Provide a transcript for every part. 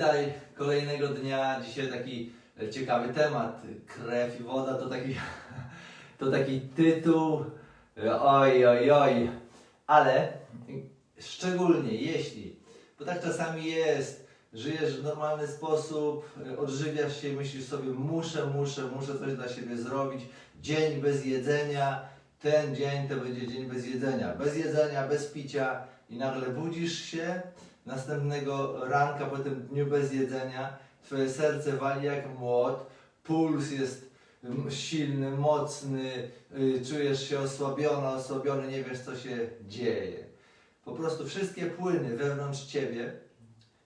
Witaj kolejnego dnia. Dzisiaj taki e, ciekawy temat. Krew i woda to taki, to taki tytuł. e, Oj, oj, oj. Ale szczególnie jeśli, bo tak czasami jest, żyjesz w normalny sposób, e, odżywiasz się, myślisz sobie, muszę, muszę, muszę coś dla siebie zrobić. Dzień bez jedzenia, ten dzień to będzie dzień bez jedzenia. Bez jedzenia, bez picia i nagle budzisz się następnego ranka po tym dniu bez jedzenia, twoje serce wali jak młot, puls jest mm, silny, mocny, y, czujesz się osłabiona, osłabiony, nie wiesz co się dzieje. Po prostu wszystkie płyny wewnątrz ciebie,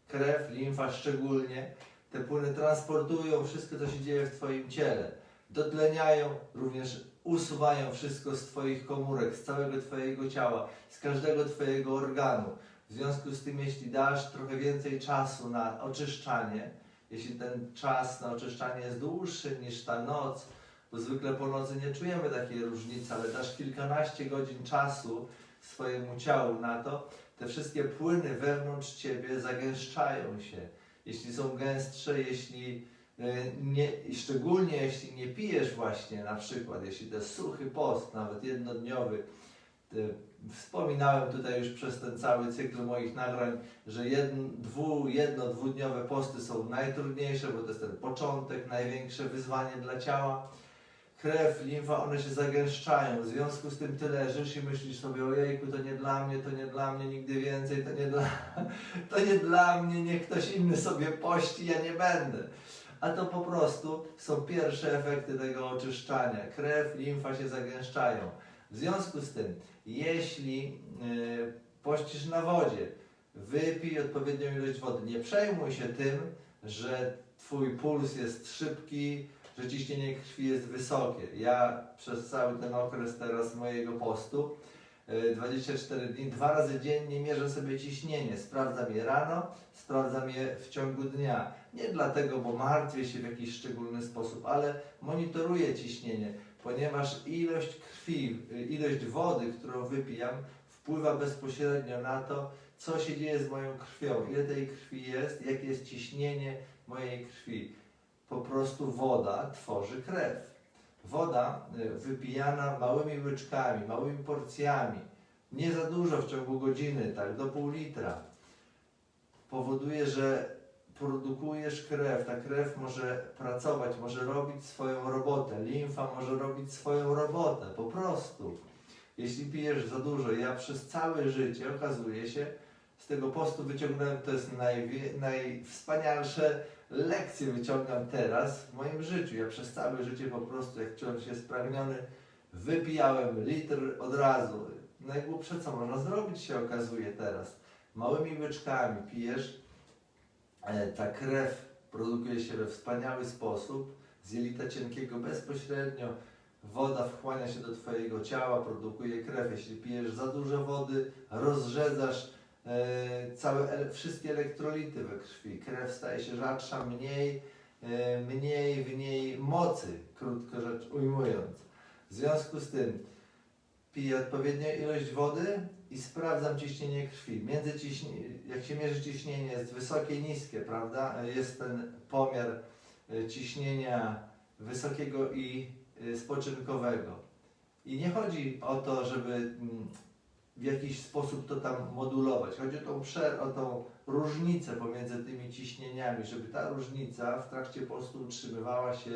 krew, limfa szczególnie, te płyny transportują wszystko, co się dzieje w twoim ciele. Dotleniają, również usuwają wszystko z twoich komórek, z całego twojego ciała, z każdego twojego organu. W związku z tym, jeśli dasz trochę więcej czasu na oczyszczanie, jeśli ten czas na oczyszczanie jest dłuższy niż ta noc, bo zwykle po nocy nie czujemy takiej różnicy, ale dasz kilkanaście godzin czasu swojemu ciału na to, te wszystkie płyny wewnątrz ciebie zagęszczają się. Jeśli są gęstsze, jeśli e, nie, szczególnie jeśli nie pijesz właśnie na przykład, jeśli to jest suchy post, nawet jednodniowy, Wspominałem tutaj już przez ten cały cykl moich nagrań, że jedno, dwu, jedno, dwudniowe posty są najtrudniejsze, bo to jest ten początek, największe wyzwanie dla ciała. Krew, limfa, one się zagęszczają. W związku z tym ty leżysz i myślisz sobie, ojejku, to nie dla mnie, to nie dla mnie, nigdy więcej, to nie dla, to nie dla mnie, niech ktoś inny sobie pości, ja nie będę. A to po prostu są pierwsze efekty tego oczyszczania. Krew, limfa się zagęszczają. W związku z tym, jeśli y, pościsz na wodzie, wypij odpowiednią ilość wody. Nie przejmuj się tym, że Twój puls jest szybki, że ciśnienie krwi jest wysokie. Ja przez cały ten okres teraz mojego postu, y, 24 dni, dwa razy dziennie mierzę sobie ciśnienie. Sprawdzam je rano, sprawdzam je w ciągu dnia. Nie dlatego, bo martwię się w jakiś szczególny sposób, ale monitoruję ciśnienie ponieważ ilość krwi, ilość wody, którą wypijam, wpływa bezpośrednio na to, co się dzieje z moją krwią, ile tej krwi jest, jakie jest ciśnienie mojej krwi. Po prostu woda tworzy krew. Woda y, wypijana małymi łyczkami, małymi porcjami, nie za dużo w ciągu godziny, tak do pół litra, powoduje, że produkujesz krew, ta krew może pracować, może robić swoją robotę, limfa może robić swoją robotę, po prostu. Jeśli pijesz za dużo, ja przez całe życie okazuje się, z tego postu wyciągnąłem, to jest najwie, najwspanialsze lekcje wyciągam teraz w moim życiu. Ja przez całe życie po prostu, jak czułem się spragniony, wypijałem litr od razu. Najgłupsze co można zrobić się okazuje teraz. Małymi łyczkami pijesz, ta krew produkuje się we wspaniały sposób, z jelita cienkiego bezpośrednio woda wchłania się do Twojego ciała, produkuje krew. Jeśli pijesz za dużo wody, rozrzedzasz e, całe, wszystkie elektrolity we krwi. Krew staje się rzadsza, mniej, e, mniej w niej mocy, krótko rzecz ujmując. W związku z tym piję odpowiednią ilość wody, i sprawdzam ciśnienie krwi. Między ciśnie, jak się mierzy ciśnienie, jest wysokie, niskie, prawda? Jest ten pomiar e, ciśnienia wysokiego i e, spoczynkowego. I nie chodzi o to, żeby mm, w jakiś sposób to tam modulować. Chodzi o tą, o tą różnicę pomiędzy tymi ciśnieniami, żeby ta różnica w trakcie postu utrzymywała się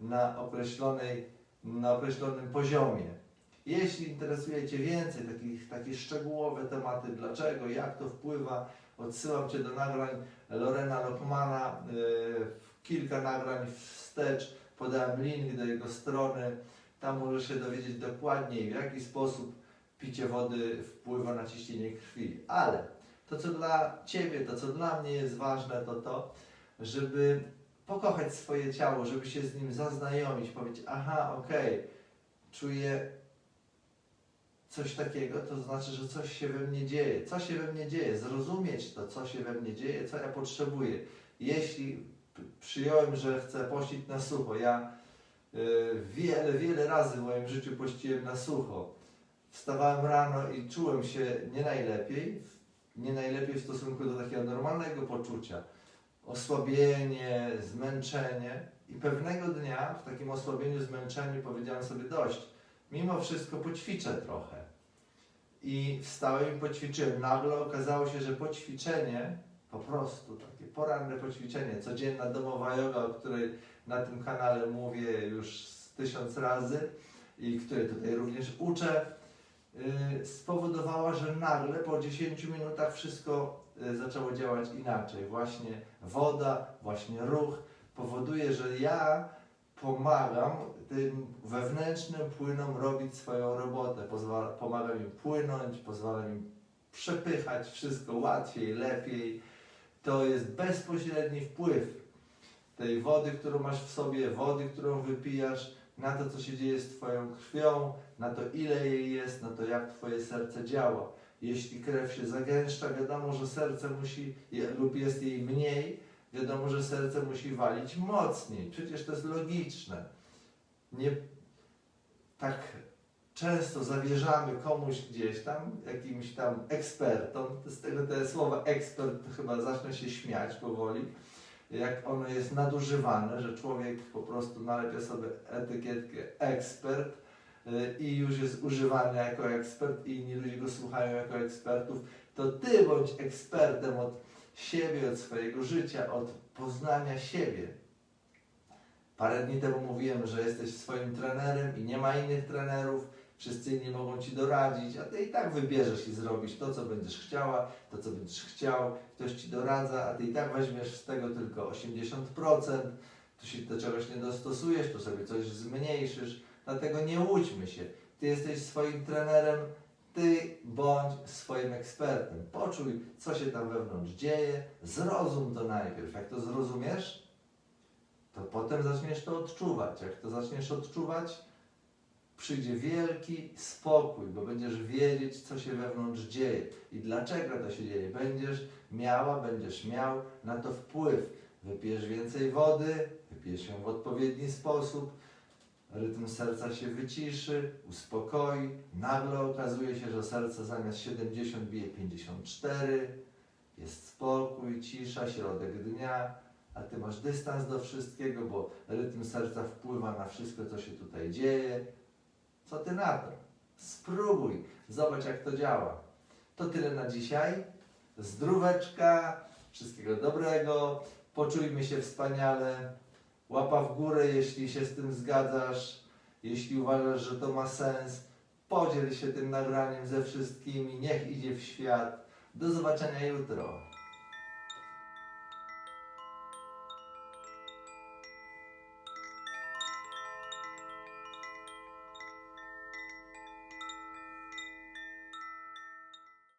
na, określonej, na określonym poziomie. Jeśli interesuje Cię więcej takich, takie szczegółowe tematy, dlaczego, jak to wpływa, odsyłam Cię do nagrań Lorena Lockmana, yy, kilka nagrań wstecz, podałem link do jego strony, tam możesz się dowiedzieć dokładniej, w jaki sposób picie wody wpływa na ciśnienie krwi. Ale to, co dla Ciebie, to, co dla mnie jest ważne, to to, żeby pokochać swoje ciało, żeby się z nim zaznajomić, powiedzieć, aha, okej, okay, czuję coś takiego, to znaczy, że coś się we mnie dzieje. Co się we mnie dzieje? Zrozumieć to, co się we mnie dzieje, co ja potrzebuję. Jeśli przyjąłem, że chcę pościć na sucho, ja y, wiele, wiele razy w moim życiu pościłem na sucho. Wstawałem rano i czułem się nie najlepiej, nie najlepiej w stosunku do takiego normalnego poczucia. osłabienie, zmęczenie. I pewnego dnia w takim osłabieniu, zmęczeniu powiedziałem sobie dość. Mimo wszystko poćwiczę trochę. I wstałem i poćwiczyłem. Nagle okazało się, że poćwiczenie, po prostu takie poranne poćwiczenie, codzienna domowa yoga, o której na tym kanale mówię już tysiąc razy i której tutaj również uczę, yy, spowodowała, że nagle po 10 minutach wszystko yy, zaczęło działać inaczej. Właśnie woda, właśnie ruch powoduje, że ja pomagam tym wewnętrznym płynom robić swoją robotę. Pozwala, pomagam im płynąć, pozwalam im przepychać wszystko łatwiej, lepiej. To jest bezpośredni wpływ tej wody, którą masz w sobie, wody, którą wypijasz, na to, co się dzieje z Twoją krwią, na to, ile jej jest, na to, jak Twoje serce działa. Jeśli krew się zagęszcza, wiadomo, że serce musi, lub jest jej mniej, wiadomo, że serce musi walić mocniej. Przecież to jest logiczne. Nie tak często zawierzamy komuś gdzieś tam, jakimś tam ekspertom, z tego te słowa ekspert chyba zacznę się śmiać powoli, jak ono jest nadużywane, że człowiek po prostu nalepia sobie etykietkę ekspert y, i już jest używany jako ekspert i inni ludzie go słuchają jako ekspertów, to ty bądź ekspertem od siebie, od swojego życia, od poznania siebie. Parę dni temu mówiłem, że jesteś swoim trenerem i nie ma innych trenerów, wszyscy inni mogą ci doradzić, a ty i tak wybierzesz i zrobisz to, co będziesz chciała, to, co będziesz chciał, ktoś ci doradza, a ty i tak weźmiesz z tego tylko 80%, tu się do czegoś nie dostosujesz, tu sobie coś zmniejszysz, dlatego nie łudźmy się. Ty jesteś swoim trenerem, ty bądź swoim ekspertem. Poczuj, co się tam wewnątrz dzieje, zrozum to najpierw. Jak to zrozumiesz, to potem zaczniesz to odczuwać. Jak to zaczniesz odczuwać, przyjdzie wielki spokój, bo będziesz wiedzieć, co się wewnątrz dzieje i dlaczego to się dzieje. Będziesz miała, będziesz miał na to wpływ. Wypijesz więcej wody, wypijesz ją w odpowiedni sposób, rytm serca się wyciszy, uspokoi. Nagle okazuje się, że serce zamiast 70 bije 54, jest spokój, cisza, środek dnia, a ty masz dystans do wszystkiego, bo rytm serca wpływa na wszystko, co się tutaj dzieje. Co ty na to? Spróbuj, zobacz jak to działa. To tyle na dzisiaj. Zdróweczka, wszystkiego dobrego, poczujmy się wspaniale. Łapa w górę, jeśli się z tym zgadzasz, jeśli uważasz, że to ma sens. Podziel się tym nagraniem ze wszystkimi, niech idzie w świat. Do zobaczenia jutro.